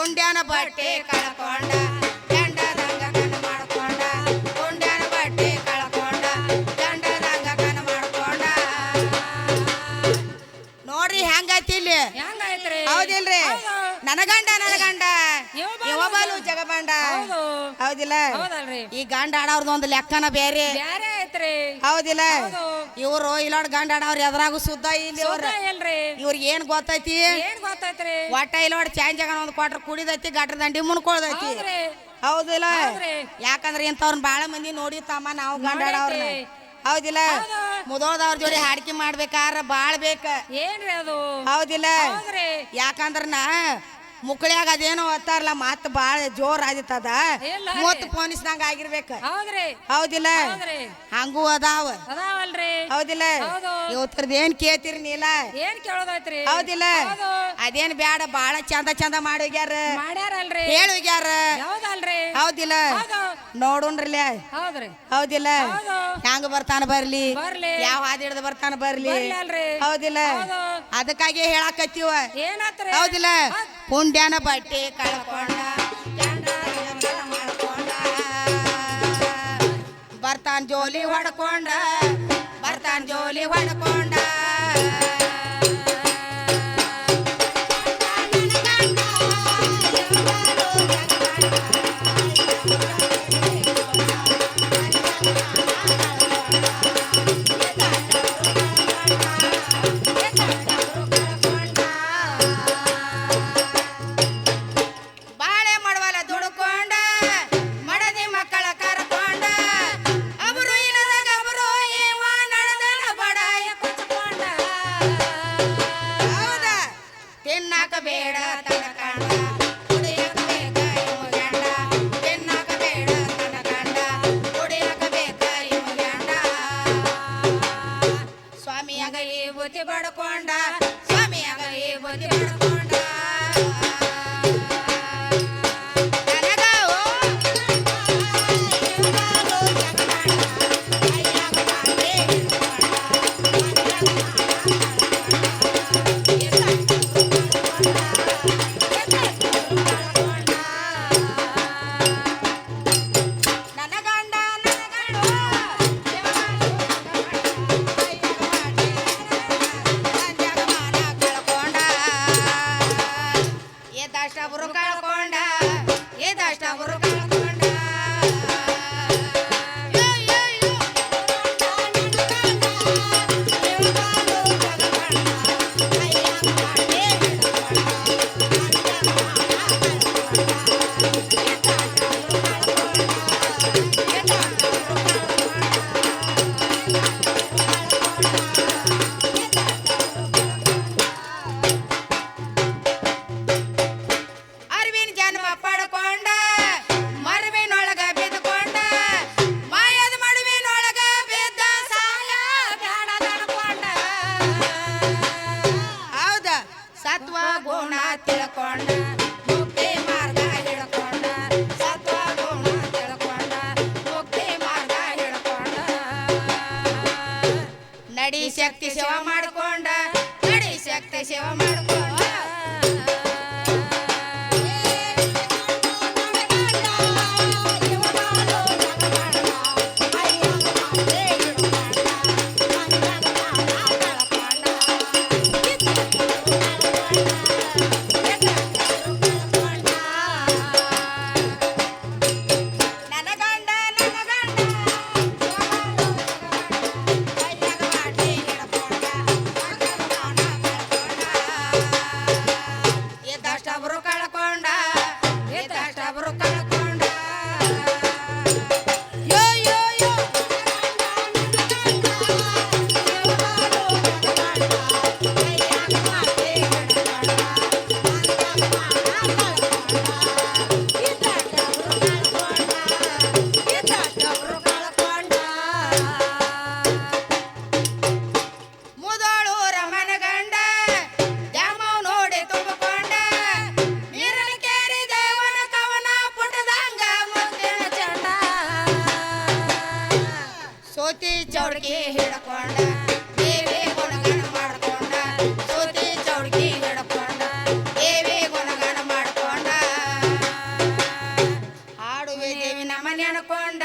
உண்டான பாட்டே கலப்பாண்டா. ಹೌದಿಲ್ರಿ? ನನಗಂಡ ನನಗಂಡ. ಯುವಬಾಲು ಜಗಬಂಡ. ಹೌದು. ಹೌದಿಲ್ಲ? ಈ ಗಂಡ ಆಡೋರ್ದು ಒಂದು ಲೆಕ್ಕನ ಬೇರೆ. ಹೌದಿಲ್ಲ? ಹೌದು. ಇವರು ಇಲ್ಲೋಡ್ ಗಂಡ ಆಡವ್ರ ಎದ್ರಾಗು ಸುದ್ದ ಇಲ್ಲಿ ಇವ್ರಿಗೆ ಏನ್ ಗೊತ್ತೈತಿ? ಒಟ್ಟ ಇಲ್ಲೋಡ್ ಚಾಂಜ್ ಆಗ ಒಂದ್ ಕ್ವಾಟ್ರ್ ಕುಡಿದೈತಿ ಗಟ್ರ ದಂಡಿ ಮುನ್ಕೊಳ್ದೈತಿ ಹೌದಿಲ್ಲ? ಯಾಕಂದ್ರೆ ಇಂಥವ್ರನ್ನ ಬಾಳ ಮಂದಿ ತಮ್ಮ ನಾವು ಗಂಡ ನೋಡೈತಿ. ಹೌದಿಲ್ಲ? ಹೌದು. ಮುದೋದವ್ರ ಜೋಡಿ ಹಾಡಿಕೆ ಮಾಡ್ಬೇಕಾರ ಬಾಳ್ ಬೇಕ. ಏನ್ರಿ ಅದು? ಹೌದಿಲ್ಲ? ಹೌದ್ರಿ. ಯಾಕಂದ್ರ ನಾ ಮುಕ್ಳ್ಯಾಗ ಅದೇನೋ ಒತ್ತಾರಲ್ಲ ಮತ್ ಬಾಳ ಜೋರ್ ಆದಿತ್ತದ. ಮೂವತ್ತು ಪೋನಿಸ್ದಂಗ ಆಗಿರ್ಬೇಕ. ಹೌದ್ರಿ. ಹೌದಿಲ್ಲ? ಹಂಗೂ ಅದಾವ. ಅದಾವಲ್ರಿ. ಹೌದಿಲ್ಲ? ಇವತ್ತರದ ಏನ್ ಕೇಳ್ತೀರಿ ನೀಲ? ಏನ್ ಕೇಳೋದೈತ್ರಿ? ಹೌದಿಲ್ಲ? ಹೌದು. ಅದೇನ್ ಬ್ಯಾಡ ಬಾಳ ಚಂದ ಚಂದ ಮಾಡೋಗ್ಯಾರ ಮಾಡ್ಯಾರಲ್ರಿ. ಹೇಳೋಗ್ಯಾರ ಹೋಗ್ಯಾರ. ಹೌದಿಲ್ಲ? ಹೌದು. ನೋಡುಣ್ರಲ್ಲ? ಹೌದ್ರಿ. ಹೌದಿಲ್ಲ? ಹೌದು. ಹೆಂಗ ಬರ್ತಾನ ಬರ್ಲಿ? ಬರ್ಲಿ. ಯಾವ ಹಾದಿ ಹಿಡ್ದು ಬರ್ತಾನ ಬರ್ಲಿ. ಹೌದಿಲ್ಲ? ಅದಕ್ಕಾಗಿ ಹೇಳಾಕತ್ತೀವ? ಹೌದಿಲ್ಲ? ಪುಂಡ್ಯಾನ ಬಟ್ಟೆ ಕಳ್ಕೊಂಡ ಬರ್ತಾನ್ ಜೋಲಿ ಹೊಡ್ಕೊಂಡ ಬರ್ತಾನ ಜೋಲಿ ಹೊಡ್ಕೊಂಡ. ಸ್ವಾಮಿಯಾಗ ಈ ಬುದ್ಧಿ ಪಡ್ಕೊಂಡ. ಸ್ವಾಮಿಯಾಗ ಈ ಬುದ್ಧಿ ಪಡ್ಕೊಂಡ. ನನಗಾವು ನನ್ನ ಶಕ್ತಿ ಶಿವ ಮಾಡ್ಕೊಂಡ ನಡಿ ಶಕ್ತಿ ಶಿವ ಮಾಡ್ಕೊಂಡ ಚೌಡಕಿ ಹಿಡ್ಕೊಂಡ ದೇವಿ ಗುಣಗಣ ಮಾಡ್ಕೊಂಡ, ಸೂತಿ ಚೌಡಕಿ ಹಿಡ್ಕೊಂಡ ದೇವಿ ಗುಣಗಣ ಮಾಡ್ಕೊಂಡ. ಹಾಡುವೆ ದೇವಿ ನಮನೆ ಅನ್ಕೊಂಡ